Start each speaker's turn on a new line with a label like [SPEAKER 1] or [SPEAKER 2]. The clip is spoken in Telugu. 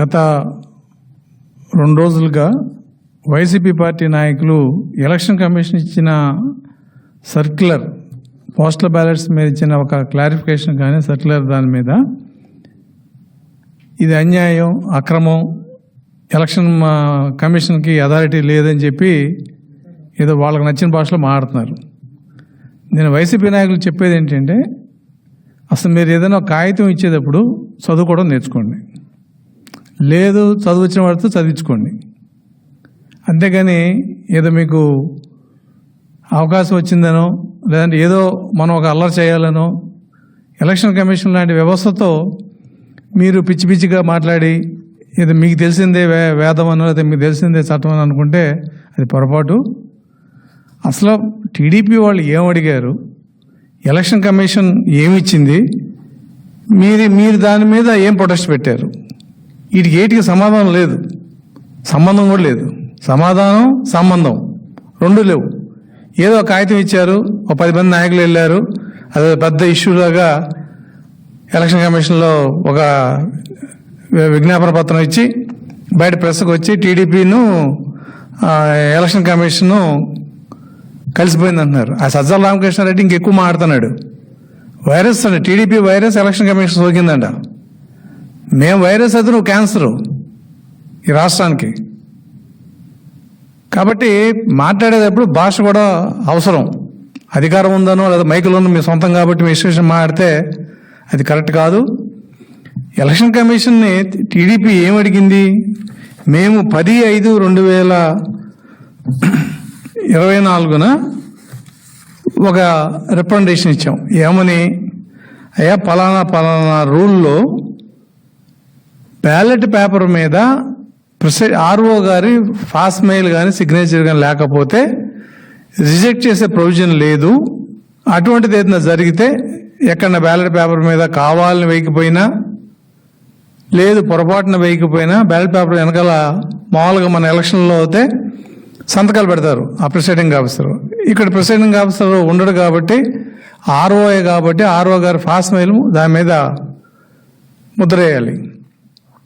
[SPEAKER 1] గత రెండు రోజులుగా వైసీపీ పార్టీ నాయకులు ఎలక్షన్ కమిషన్ ఇచ్చిన సర్క్యులర్ పోస్టల్ బ్యాలెట్స్ మీద ఇచ్చిన ఒక క్లారిఫికేషన్ కానీ సర్క్యులర్ దాని మీద ఇది అన్యాయం అక్రమం ఎలక్షన్ కమిషన్కి అథారిటీ లేదని చెప్పి ఏదో వాళ్ళకి నచ్చిన భాషలో మాట్లాడుతున్నారు. నేను వైసీపీ నాయకులు చెప్పేది ఏంటంటే అసలు మీరు ఏదైనా కాగితం ఇచ్చేటప్పుడు చదువుకోవడం నేర్చుకోండి. లేదు చదువు వచ్చిన వాడితో చదివించుకోండి. అంతేగాని ఏదో మీకు అవకాశం వచ్చిందనో లేదంటే ఏదో మనం ఒక అల్లరి చేయాలనో ఎలక్షన్ కమిషన్ లాంటి వ్యవస్థతో మీరు పిచ్చి పిచ్చిగా మాట్లాడి ఇది మీకు తెలిసిందే వే వేదం అనో లేదా మీకు తెలిసిందే చట్టం అని అనుకుంటే అది పొరపాటు. అసలు టీడీపీ వాళ్ళు ఏం అడిగారు? ఎలక్షన్ కమిషన్ ఏమిచ్చింది మీరు మీరు దాని మీద ఏం ప్రొటెస్ట్ పెట్టారు? వీటికి ఏటికి సమాధానం లేదు. సంబంధం కూడా లేదు. సమాధానం సంబంధం రెండు లేవు. ఏదో ఒక కాగితం ఇచ్చారు ఒక పది మంది నాయకులు వెళ్ళారు అది పెద్ద ఇష్యూ లాగా ఎలక్షన్ కమిషన్లో ఒక విజ్ఞాపన పత్రం ఇచ్చి బయట ప్రెస్కి వచ్చి టీడీపీను ఎలక్షన్ కమిషను కలిసిపోయింది అంటున్నారు ఆ సజ్జల రామకృష్ణారెడ్డి ఇంకెక్కువ మాట్లాడుతున్నాడు. వైరస్ అండి. టీడీపీ వైరస్ ఎలక్షన్ కమిషన్ సోకిందంట. మేము వైరస్ అది నువ్వు క్యాన్సరు ఈ రాష్ట్రానికి. కాబట్టి మాట్లాడేటప్పుడు భాష కూడా అవసరం. అధికారం ఉందనో లేదా మైకులోనూ మీ సొంతం కాబట్టి మీ ఇష్టం మాట్లాడితే అది కరెక్ట్ కాదు. ఎలక్షన్ కమిషన్ని టీడీపీ ఏం అడిగింది? మేము పది ఐదు రెండు వేల ఇరవై నాలుగున ఒక రిప్రజెంటేషన్ ఇచ్చాం. ఏమని? అయ్యా పలానా పలానా రూల్లో బ్యాలెట్ పేపర్ మీద ప్రెసి ఆర్ఓ గారి ఫాస్ట్ మెయిల్ కానీ సిగ్నేచర్ కానీ లేకపోతే రిజెక్ట్ చేసే ప్రొవిజన్ లేదు. అటువంటిది ఏదైనా జరిగితే ఎక్కడ బ్యాలెట్ పేపర్ మీద కావాలని వేయకపోయినా లేదు పొరపాటున వేయకపోయినా బ్యాలెట్ పేపర్ వెనకాల మామూలుగా మన ఎలక్షన్లో అయితే సంతకాలు పెడతారు ఆ ప్రిసైడింగ్ ఆఫీసర్. ఇక్కడ ప్రిసైడింగ్ ఆఫీసర్ ఉండడు కాబట్టి ఆర్ఓఏ కాబట్టి ఆర్ఓ గారి ఫాస్ట్ మెయిల్ దాని మీద ముద్ర వేయాలి.